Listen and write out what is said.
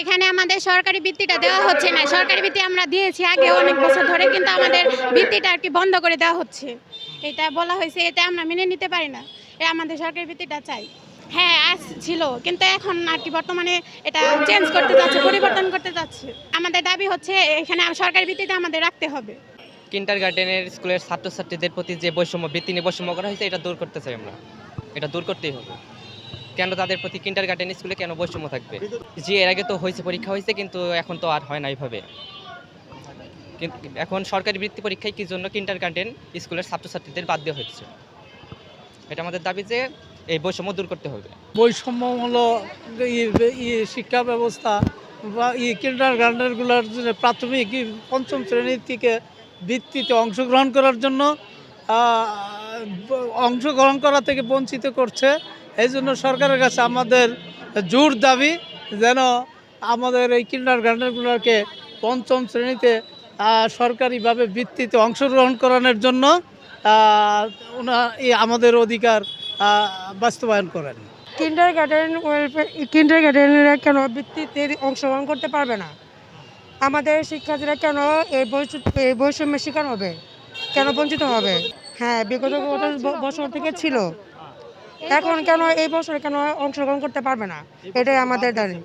এখানে আমাদের সরকারি বৃত্তিটা দেওয়া হচ্ছে না। সরকারি বৃত্তি আমরা দিয়েছি আগে অনেক বছর ধরে, কিন্তু আমাদের বৃত্তিটা আর কি বন্ধ করে দেওয়া হচ্ছে। এটা বলা হয়েছে, এটা আমরা মেনে নিতে পারি না। এ আমাদের সরকারি বৃত্তিটা চাই। হ্যাঁ আজ ছিল, কিন্তু এখন আর কি বর্তমানে এটা চেঞ্জ করতে যাচ্ছে, পরিবর্তন করতে যাচ্ছে। আমাদের দাবি হচ্ছে, এখানে সরকারি বৃত্তিটা আমাদের রাখতে হবে। কিন্টার গার্ডেনের স্কুলের ছাত্রছাত্রীদের প্রতি যে বৈষম্য, বৃত্তি নিয়ে বৈষম্য করা হয়েছে, এটা দূর করতে চাই আমরা। এটা দূর করতেই হবে। কেন তাদের প্রতি কিন্টার গার্ডেন স্কুলে কেন বৈষম্য থাকবে? যে এর আগে তো হয়েছে, পরীক্ষা হয়েছে, কিন্তু এখন তো আর হয় না এইভাবে। এখন সরকারি বৃত্তি পরীক্ষায় কি জন্য কিন্টার গার্ডেন স্কুলের ছাত্রছাত্রীদের বাদ দেওয়া হচ্ছে? এটা আমাদের দাবি যে এই বৈষম্য দূর করতে হবে। বৈষম্য হলো শিক্ষা ব্যবস্থা বা ই কিন্ডার গার্ডেনগুলোর যে প্রাথমিক পঞ্চম শ্রেণির থেকে বৃত্তিতে অংশগ্রহণ করার জন্য অংশগ্রহণ করা থেকে বঞ্চিত করছে এই জন্য সরকারের কাছে আমাদের জোর দাবি যেন আমাদের এই কিন্ডার গার্ডেনগুলোকে পঞ্চম শ্রেণীতে সরকারিভাবে বৃত্তিতে অংশগ্রহণ করানোর জন্য আমাদের অধিকার বাস্তবায়ন করেন। কিন্ডার গার্ডেন ওয়েলফেয়ার কিন্ডার গার্ডেনরা কেন বৃত্তিতে অংশগ্রহণ করতে পারবে না? আমাদের শিক্ষার্থীরা কেন এই এই বৈষম্যের শিকার হবে? কেন বঞ্চিত হবে? হ্যাঁ বিগত বছর থেকে ছিল। এখন কেন এই বছর কেন অংশগ্রহণ করতে পারবে না? এটাই আমাদের দাবি।